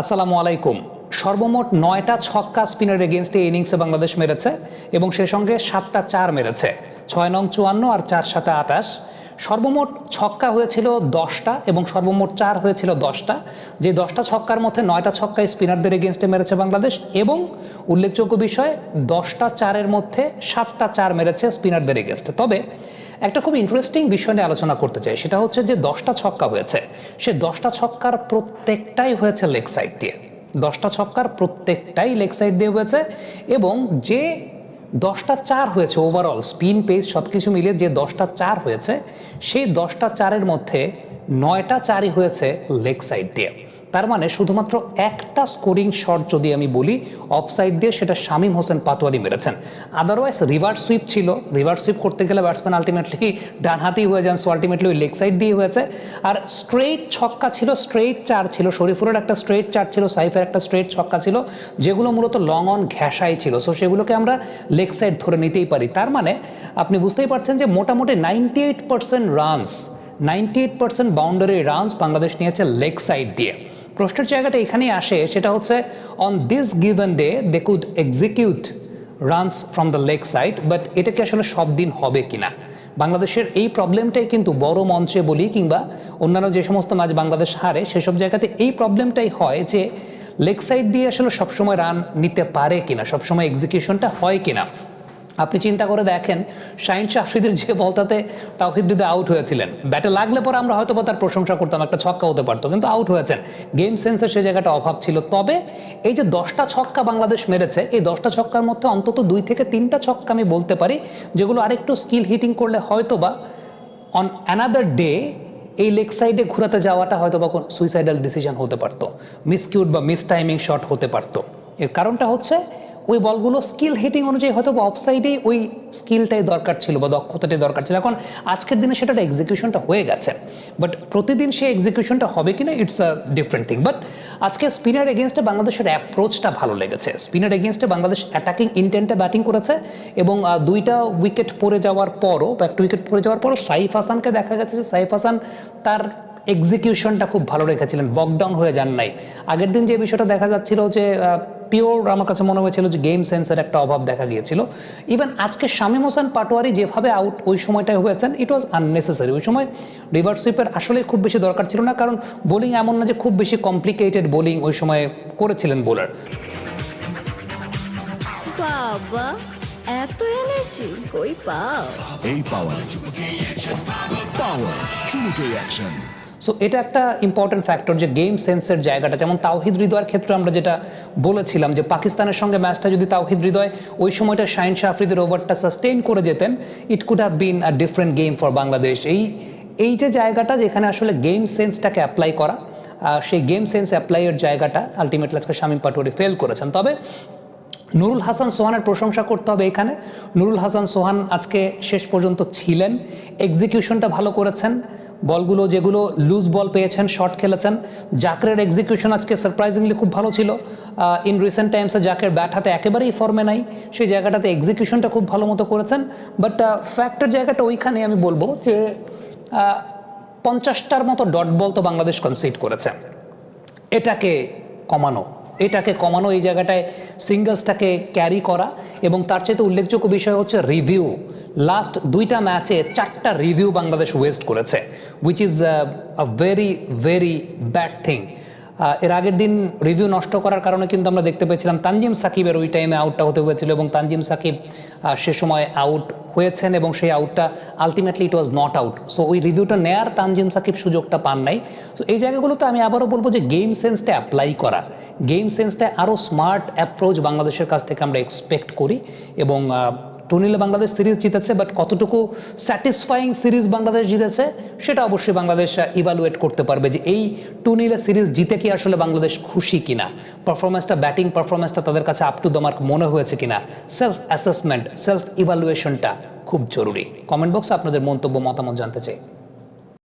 আসসালামু আলাইকুম। সর্বমোট নয়টা ছক্কা স্পিনার এগেনস্টে ইনিংসে বাংলাদেশ মেরেছে এবং সে সঙ্গে সাতটা চার মেরেছে। ছয় নং চুয়ান্ন আর চার সাথে আটাশ। সর্বমোট ছক্কা হয়েছিল দশটা এবং সর্বমোট চার হয়েছিল দশটা। যে দশটা ছক্কার মধ্যে নয়টা ছক্কা স্পিনারদের এগেনস্টে মেরেছে বাংলাদেশ এবং উল্লেখযোগ্য বিষয়, দশটা চারের মধ্যে সাতটা চার মেরেছে স্পিনারদের এগেনস্টে তবে একটা খুব ইন্টারেস্টিং বিষয় নিয়ে আলোচনা করতে চাই, সেটা হচ্ছে যে দশটা ছক্কা হয়েছে। সে দশটা ছক্কার প্রত্যেকটাই হয়েছে লেগ সাইড দিয়ে। দশটা ছক্কার প্রত্যেকটাই লেগ সাইড দিয়ে হয়েছে এবং যে দশটা চার হয়েছে ওভারঅল স্পিন পেস সব কিছু মিলিয়ে যে দশটা চার হয়েছে, সেই দশটা চারের মধ্যে নয়টা চারই হয়েছে লেগ সাইড দিয়ে। তার মানে শুধুমাত্র একটা স্কোরিং শট যদি আমি বলি অফ সাইড দিয়ে সেটা শামীম হোসেন পাটোয়ারি মেরেছেন। আদারওয়াইজ রিভার্স সুইপ ছিল। রিভার্স সুইপ করতে গেলে ব্যাটসম্যান আলটিমেটলি ডান হাতেই হয়ে যান সো আলটিমেটলি ওই লেগ সাইড দিয়ে হয়েছে। আর স্ট্রেট ছক্কা ছিল স্ট্রেট চার ছিল। শরীফুরের একটা স্ট্রেট চার ছিল, সাইফের একটা স্ট্রেট ছক্কা ছিল, যেগুলো মূলত লং অন ঘেঁষাই ছিল। সো সেগুলোকে আমরা লেগ সাইড ধরে নিতেই পারি। তার মানে আপনি বুঝতেই পারছেন যে মোটামুটি ninety eight percent runs ninety eight percent boundary runs Bangladesh নিয়েছে লেগ সাইড দিয়ে। প্রশ্নের জায়গাটা এখানেই আসে, সেটা হচ্ছে on this given day they could execute runs from the leg side but এটা কি আসলে সব দিন হবে কিনা? বাংলাদেশের এই প্রবলেমটাই কিন্তু বড় মঞ্চে বলি, কিংবা অন্যান্য যে সমস্ত ম্যাচ বাংলাদেশ হারে, সেসব জায়গাতে এই প্রবলেমটাই হয় যে লেগ সাইড দিয়ে আসলে সবসময় রান নিতে পারে কিনা, সবসময় এক্সিকিউশনটা হয় কিনা। আপনি চিন্তা করে দেখেন, শাহিন শাফরিদের যে বলটাতে তাওহিদ হৃদয় আউট হয়েছিলেন। ব্যাটে লাগলে পরে আমরা হয়তো তার প্রশংসা করতাম, একটা ছক্কা হতে পারতো, কিন্তু আউট হয়েছেন। গেম সেন্সের সে জায়গাটা অভাব ছিল। তবে এই যে দশটা ছক্কা বাংলাদেশ মেরেছে, এই দশটা ছক্কার মধ্যে অন্তত দুই থেকে তিনটা ছক্কা আমি বলতে পারি, যেগুলো আরেকটু স্কিল হিটিং করলে হয়তো বা অন অ্যানাদার ডে এই লেগ সাইডে ঘোরাতে যাওয়াটা হয়তো বা কোন সুইসাইডাল ডিসিশন হতে পারতো। মিসকিউট বা মিস টাইমিং শট হতে পারতো। এর কারণটা হচ্ছে ওই বলগুলো স্কিল হিটিং অনুযায়ী হয়তো বা অফসাইডেই ওই স্কিলটাই দরকার ছিল বা দক্ষতাটাই দরকার ছিল। এখন আজকের দিনে সেটার এক্সিকিউশনটা হয়ে গেছে। বাট প্রতিদিন সেই এক্সিকিউশনটা হবে কিনা it's a different thing but আজকে স্পিনার এগেনস্টে বাংলাদেশের অ্যাপ্রোচটা ভালো লেগেছে। স্পিনার এগেনস্টে বাংলাদেশ অ্যাটাকিং ইন্টেন্টে ব্যাটিং করেছে এবং দুইটা উইকেট পড়ে যাওয়ার পরও বা একটা উইকেট পড়ে যাওয়ার পরও সাইফ হাসানকে দেখা গেছে যে সাইফ হাসান তার এক্সিকিউশনটা খুব ভালো রেখেছিলেন বকডাউন হয়ে যান নাই। আগের দিন যে বিষয়টা দেখা যাচ্ছিল যে পিওর আমার কাছে মনে হয়েছিল যে গেম সেন্সের একটা অভাব দেখা গিয়েছিল। ইভেন আজকে শামীম হোসেন পাটোয়ারি যেভাবে আউট ওই সময়টায় হয়েছেন ইট ওয়াজ আননেসেসারি ওই সময় রিভার্স সুইপের আসলে খুব বেশি দরকার ছিল না কারণ বোলিং এমন না যে খুব বেশি কমপ্লিকেটেড বোলিং ওই সময় করেছিলেন বোলার বাবা এত এনার্জি কই পাও? এই পাওয়ার পাওয়ার চুমুকে অ্যাকশন সো এটা একটা ইম্পর্টেন্ট ফ্যাক্টর যে গেম সেন্সের জায়গাটা, যেমন তাওহিদ হৃদয়ের ক্ষেত্রে আমরা যেটা বলেছিলাম যে পাকিস্তানের সঙ্গে ম্যাচটা যদি তাওহিদ হৃদয়, ওই সময়টা শাহিন শাহফরিদের ওভারটা সাস্টেইন করে যেতেন it could have been a different game for Bangladesh এই এই যে জায়গাটা যেখানে আসলে গেম সেন্সটাকে অ্যাপ্লাই করা সেই গেম সেন্স অ্যাপ্লাইয়ের জায়গাটা আলটিমেটলি আজকে শামীম পাটোয়ারি ফেল করেছেন। তবে নুরুল হাসান সোহানের প্রশংসা করতে হবে এখানে। নুরুল হাসান সোহান আজকে শেষ পর্যন্ত ছিলেন এক্সিকিউশনটা ভালো করেছেন। বলগুলো যেগুলো লুজ বল পেয়েছেন শর্ট খেলেছেন। জাকের এক্সিকিউশন আজকে সারপ্রাইজিংলি খুব ভালো ছিল। ইন রিসেন্ট টাইমসে জাকের ব্যাট হাতে একেবারেই ফর্মে নাই। সেই জায়গাটাতে এক্সিকিউশনটা খুব ভালো মতো করেছেন। বাট ফ্যাক্টের জায়গাটা ওইখানে আমি বলব যে পঞ্চাশটার মতো ডট বল তো বাংলাদেশ কনসিড করেছে। এটাকে কমানো। এটাকে কমানো এই জায়গাটায় সিঙ্গলসটাকে ক্যারি করা। এবং তার চাইতে উল্লেখযোগ্য বিষয় হচ্ছে রিভিউ লাস্ট দুইটা ম্যাচে চারটা রিভিউ বাংলাদেশ ওয়েস্ট করেছে। Which is a very very bad thing এর আগের দিন রিভিউ নষ্ট করার কারণে কিন্তু আমরা দেখতে পেয়েছিলাম তানজিম সাকিবের ওই টাইমে আউটটা হতে হয়েছিল এবং তানজিম সাকিব সে সময় আউট হয়েছেন এবং সেই আউটটা ultimately it was not out so ওই রিভিউটা নেয়ার তানজিম সাকিব সুযোগটা পান নাই। সো এই জায়গাগুলোতে আমি আবারও বলব যে গেম সেন্সটা অ্যাপ্লাই করা। গেম সেন্সটা আরও স্মার্ট অ্যাপ্রোচ বাংলাদেশের কাছ থেকে আমরা এক্সপেক্ট করি এবং টুনিলে বাংলাদেশ সিরিজ জিতেছে বাট কতটুকু স্যাটিসফাইং সিরিজ বাংলাদেশ জিতেছে, সেটা অবশ্যই বাংলাদেশ ইভালুয়েট করতে পারবে যে এই টুনিলে সিরিজ জিতে কি আসলে বাংলাদেশ খুশি কিনা? পারফরমেন্সটা ব্যাটিং পারফরমেন্সটা তাদের কাছে আপ টু দ্য মার্ক মনে হয়েছে কিনা? সেলফ অ্যাসেসমেন্ট সেলফ ইভালুয়েশনটা খুব জরুরি। কমেন্ট বক্সে আপনাদের মন্তব্য, মতামত জানতে চাই।